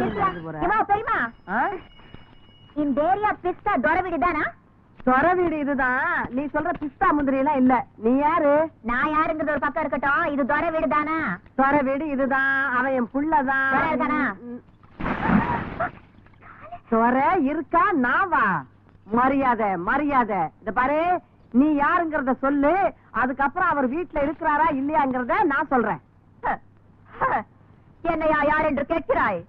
நிறுத்தியா, நிறுத்தியா. இவா, பெரியம்மா இந்த ஏரியா பிஸ்தா துரை வீடு தானா? சொர வீடு இதுதான். நீ சொல்ற பிஸ்தா முந்திரி எல்லாம் இல்ல. நீ யாரு? நான் யாருங்கிறது ஒரு பக்கம் இருக்கட்டும். இது துரை வீடு தானா? சொர வீடு இதுதான். அவன் என் புள்ளதான். சொர இருக்கானா? சொர இருக்கா? நாவா மரியாதை மரியாதை. இந்த பாரு. நீ யாருங்கறத சொல்லு. அதுக்கப்புறம் அவர் வீட்டுல இருக்கிறாரா இல்லையாங்கறத நான் சொல்றேன். என்னையா யார் என்று கேட்கிறாய்?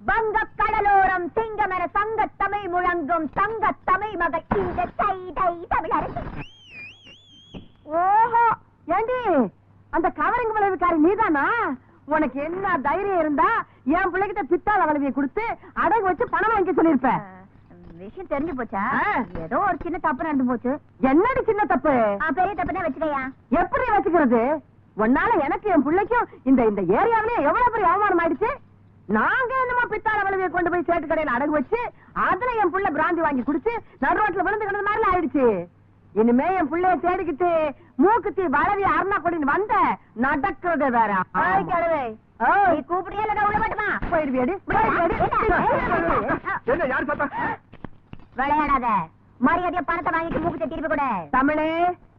வங்க கடலோரம் சிங்கம் என சங்க தமிழ் முழங்கும் தங்க தமிழ் மகள். இந்த தமிழரசி ஓஹோ ஏண்டி? அந்த கவரிங் விளைவுக்காரி நீதானா? உனக்கு என்ன தைரியம் இருந்தா என் பிள்ளைகிட்ட பித்தாள வளைவியை கொடுத்து அடகு வச்சு பணம் வாங்கி சொல்லிருப்ப விஷயம் தெரிஞ்சு போச்சா. ஏதோ ஒரு சின்ன தப்பு நடந்து போச்சு. என்னடி சின்ன தப்பு? பெரிய தப்பு தான் வச்சுக்கையா. எப்படி வச்சுக்கிறது? உன்னால எனக்கு என் பிள்ளைக்கும் இந்த இந்த ஏரியாவிலே எவ்வளவு பெரிய அவமானம் ஆயிடுச்சு? நாங்க என்னமோ பித்தாள வளைவியை கொண்டு போய் சேட்டு கடையில அடகு வச்சு அதுல என் புள்ள பிராந்தி வாங்கி குடிச்சு நடு ரோட்ல விழுந்து கிடந்த மாதிரி ஆயிடுச்சு. இனிமே என் புள்ளைய தேடிக்கிட்டு மூக்குத்தி வளவி அருணா கொடின்னு வந்த நடக்கிறது வேற. கூப்பிடியா உள்ள மட்டுமா போயிடுவியாடி என்ன யார் பார்த்தா விளையாடாத. மரியாதையா பணத்தை வாங்கிட்டு மூக்கு திருப்பி கூட. தமிழே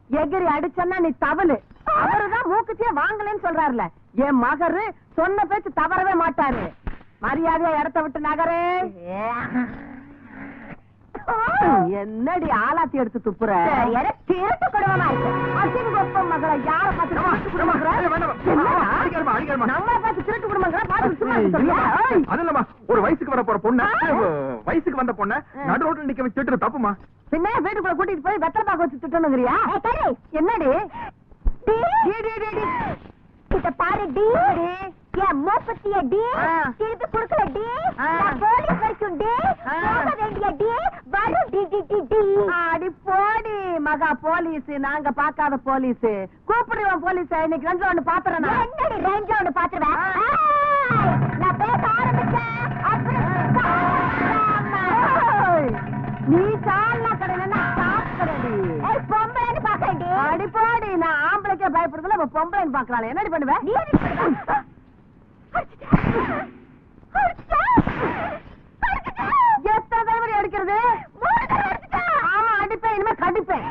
எகிரி அடிச்சன்னா நீ தவளு. அவருதான் மூக்குத்தியே வாங்கலன்னு சொல்றாருல. என் மகரு சொன்ன பேச்சு தவறவே மாட்டாரு. மரியாதையா இடத்த விட்டு நகரு. என்னடி ஆலாத்தி எடுத்து துப்புற? திருட்டு குடும்பமா இருக்கு. மகளை யார பார்த்து? நம்மளை பார்த்து திருட்டு குடும்பங்கிற பார்த்து சும்மா ஒரு வயசுக்கு வர போற பொண்ணு வயசுக்கு வந்த பொண்ணு நடு ரோட்ல நிக்க வச்சு தப்புமா பின்ன வீட்டுக்குள்ள கூட்டிட்டு போய் வெத்தலை பாக்க வச்சு திட்டணுங்கிறியா. என்னடி. இத பாரு டி. என் மூப்பத்திய டி. திருப்பி குடுக்கல டி. நான் போலீஸ் வரைக்கும் டி. போக வேண்டிய டி. வரும் டி டி டி டி. அடி போடி மகா போலீஸ். நாங்க பாக்காத போலீஸ். கூப்பிடுவோம் போலீஸ். இன்னைக்கு ரெண்டு ஒண்ணு பாத்துறேன். என்னடி ரேஞ்ச ஒண்ணு பாத்துருவேன் இப்ப பொம்பளைன்னு பாக்குறாள் என்னடி பண்ணுவேன். எத்தனை தடவை அடிக்கிறது. ஆமா அடிப்பேன் இனிமே கடிப்பேன்.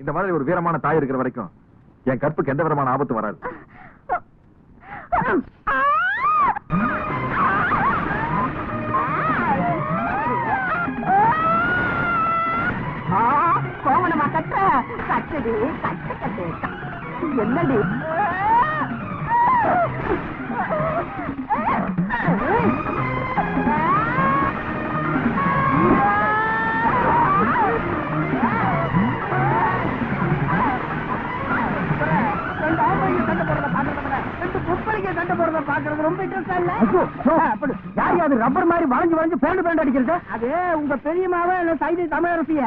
இந்த மாதிரி ஒரு வீரமான தாய் இருக்கிற வரைக்கும் என் கற்புக்கு எந்த விதமான ஆபத்து வராது. கட்டடி கட்ட கட்டு என்னடி? ரப்பர் மாதிரி வளைஞ்சு வளைஞ்சு பேண்டு பேண்டு அடிக்கிறது? அது உங்க பெரியமாவா இல்ல சைதை தமிழரசிய?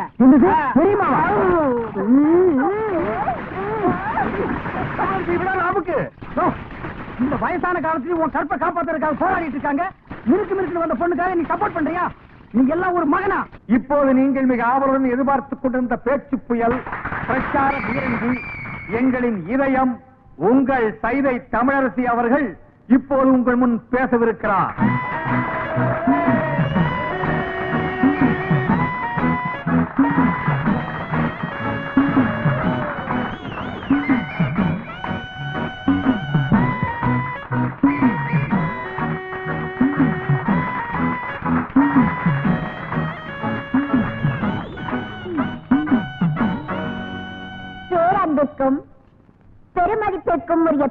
பெரியமாவா நமக்கு. இந்த வயசான காலத்துல உன் கற்பை காப்பாத்துறதுக்காக போராடிட்டு இருக்காங்க. மிருக்கு மிருக்கு வந்த பொண்ணுக்காக நீ சப்போர்ட் பண்றியா? நீ எல்லாம் ஒரு மகனா? இப்போது நீங்கள் மிக ஆவலுடன் எதிர்பார்த்துக் கொண்டிருந்த பேச்சு புயல் பிரச்சார வீரங்கி எங்களின் இதயம் உங்கள் சைதை தமிழரசி அவர்கள் இப்போது உங்கள் முன் பேசவிருக்கிறார்.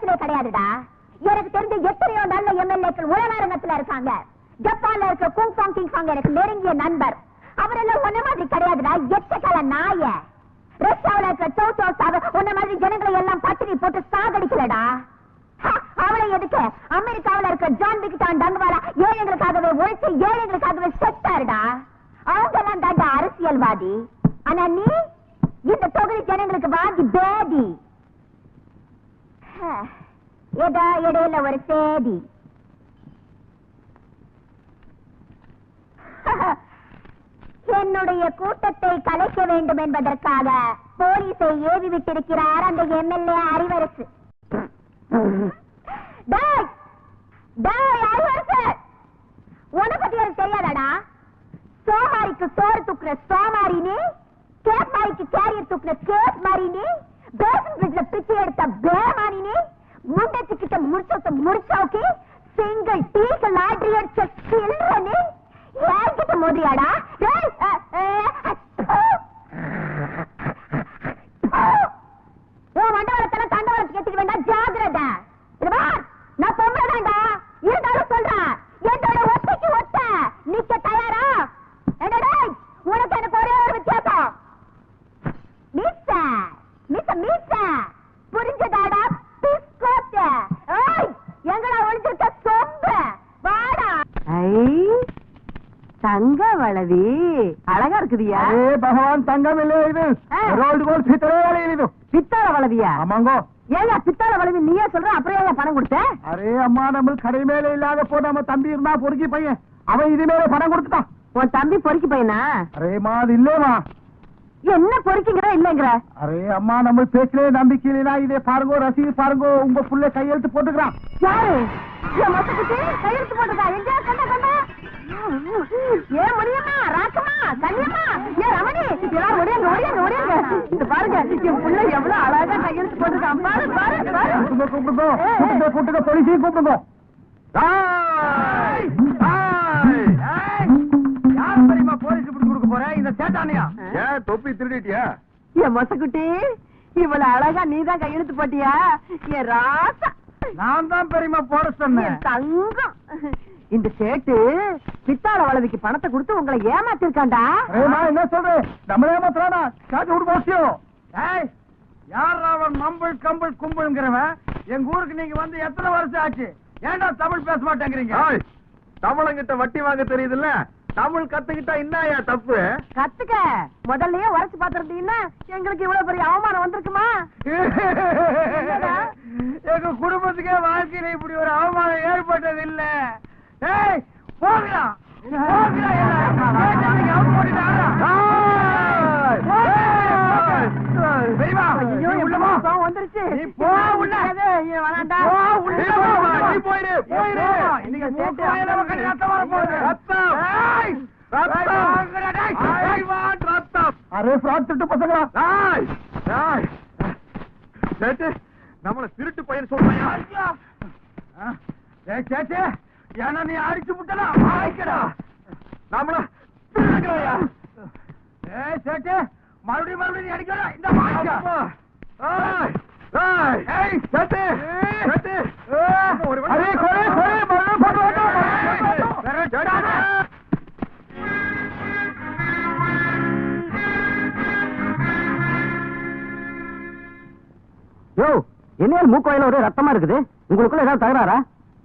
பிரச்சனை கிடையாதுடா. எனக்கு தெரிஞ்ச எத்தனையோ நல்ல எம்எல்ஏக்கள் உலகாரங்கத்துல இருக்காங்க. ஜப்பான்ல இருக்க குங் சாங் கிங் சாங் எனக்கு நெருங்கிய நண்பர். அவரெல்லாம் ஒன்ன மாதிரி கிடையாதுடா எச்சக்கால நாய. ரஷ்யாவுல இருக்க சௌ சௌ உன்ன மாதிரி ஜனங்களை எல்லாம் பட்டினி போட்டு சாகடிக்கலடா. அவளை எதுக்கு? அமெரிக்காவுல இருக்க ஜான் விக்டான் டங்குவாலா ஏழைகளுக்காகவே உழைச்சு ஏழைகளுக்காகவே செத்தாருடா. அவங்க எல்லாம் தாண்டா அரசியல்வாதி. ஆனா நீ இந்த தொகுதி ஜனங்களுக்கு வாங்கி பேதி எதா இடையில ஒரு சேதி. என்னுடைய கூட்டத்தை கலைக்க வேண்டும் என்பதற்காக போலீஸை ஏவி விட்டிருக்கிறார் அந்த எம்எல்ஏ அறிவரசு உனக்கு டேய், எனக்கு சோமாரிக்கு சோறு தூக்குற சோமாரினி கேப் மாரிக்கு கேரியர் தூக்குற கேப் மாரினி பேசன் பிரிட்ஜ்ல பிச்சை எடுத்த பேமானி முண்டை முண்டச்சு முடிச்சாக்கி முடிச்சோத்த சிங்கிள் டீக்கு லாட்ரி அடிச்ச சில்ற நீ ஏன்கிட்ட மோதியாடா டேய், அ, அ, அ, ப்பு. ப்பு. உன் மண்டவளத்தெல்லாம் தண்டவளத்துக்கு ஏத்துக்க வேண்டாம் ஜாகிரதை இது பார், நான் பொம்பளைதான்டா இருந்தாலும் சொல்றேன் என்னோட ஒத்தைக்கு ஒத்த. நிக்க தயாரா? என்னடா உனக்கு எனக்கு ஒரே ஒரு வித்தியாசம். மீச மீச மீச. புரிஞ்சதாடா பிஸ்கோத்த. எங்கடா ஒளிஞ்சிருக்க சொம்ப. வாடா. தங்க வளவி. அழகா இருக்குதியா? ஏ பகவான் தங்கம் இல்ல இது. ரோல்டு கோல் சித்தர வேலை இது. சித்தர வளவியா? ஆமாங்கோ. ஏயா சித்தால வளவி நீயே சொல்ற அப்புறம் பணம் கொடுத்த? அரே அம்மா நம்ம கடை மேல இல்லாத போ நம்ம தம்பி இருந்தா பொறுக்கி பையன். அவன் இது பணம் கொடுத்துட்டான். உன் தம்பி பொறுக்கி பையனா? அரேமா அது இல்லேமா என்ன பொறுக்கிங்கிற இல்லங்கிற? அரே அம்மா நம்ம பேச்சிலே நம்பிக்கை இல்லைனா இதே பாருங்கோ ரசீது பாருங்கோ உங்க புள்ள கையெழுத்து போட்டுக்கிறான். யாரு? என் மொத்தத்துக்கு கையெழுத்து போட்டுக்கா? எங்க கண்ட கண்ட ஏன் முடியுமா ராக்கமா கண்ணியம்மா ஏன் ரமணி எல்லாரும் ஒடியாங்க ஒடியாங்க ஒடியாங்க இது பாருங்க என் புள்ள எவ்வளவு அழகா கையெழுத்து போட்டுருக்கான் பாரு பாரு பாரு. கூப்பிடுங்க கூப்பிடுங்க போலீஸையும் கூப்பிடுங்க. போலீஸ் பிடிச்சு கொடுக்க போற? இந்த சேட்டானியா ஏன் தொப்பி திருடிட்டியா? என் மொசக்குட்டி இவ்வளவு அழகா நீதான் கையெழுத்து போட்டியா? என் ராசா. நான் தான் பெரியமா போட சொன்னேன். தங்கம். இந்த சேட்டு பித்தாள வளவிக்கு பணத்தை கொடுத்து உங்களை ஏமாத்திருக்காண்டா? என்ன சொல்றேன் நம்மளே மாத்திரானா காட்டு விடு போசியம் ஏய் யார் அவன் மம்பிள் கம்பிள் கும்பிள்ங்கிறவன்? எங்க ஊருக்கு நீங்க வந்து எத்தனை வருஷம் ஆச்சு? ஏன்டா தமிழ் பேச மாட்டேங்கிறீங்க? தமிழங்கிட்ட வட்டி வாங்க தெரியுதுல்ல? தமிழ் கத்துக்கிட்டா என்னயா தப்பு? கத்துக்க. முதல்லயே உரைச்சு பாத்திருந்தீங்கன்னா எங்களுக்கு இவ்வளவு பெரிய அவமானம் வந்திருக்குமா? எங்க குடும்பத்துக்கே வாழ்க்கையில இப்படி ஒரு அவமானம் ஏற்பட்டது இல்ல ஏய் போகலா போகலா ஐயோ, என் கோபம் வந்துருச்சு. நீ போ உள்ள. அரே ஃப்ராட் திட்டு பசங்களா. சேட்டு, நம்மள திருட்டு பையன் சொல்றாயா? ஏய் சேச்சே என்ன நீ அடிச்சு விட்டடா ஆயிக்கடா. நம்மள திருடுகிறாயா? ஏய் சேச்சே மறுபடியும் மறுபடியும் நீ அடிக்கடா. இந்த வாய்க்கா என்ன மூக்கோயில ஒரு ரத்தமா இருக்குது? உங்களுக்குள்ள ஏதாவது தகராறா?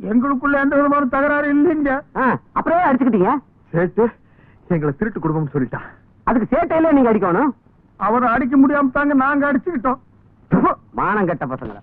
எங்களுக்குள்ள எந்த விதமான தகராறு இல்லைங்க. அப்படியே அடிச்சுக்கிட்டீங்க. சேட்டு எங்களை திருட்டு குடும்பம் சொல்லிட்டான். அதுக்கு சேட்டையில நீங்க அடிக்கணும்? அவரை அடிக்க முடியாம தாங்க நாங்க அடிச்சுக்கிட்டோம். மானம் கெட்ட பசங்கள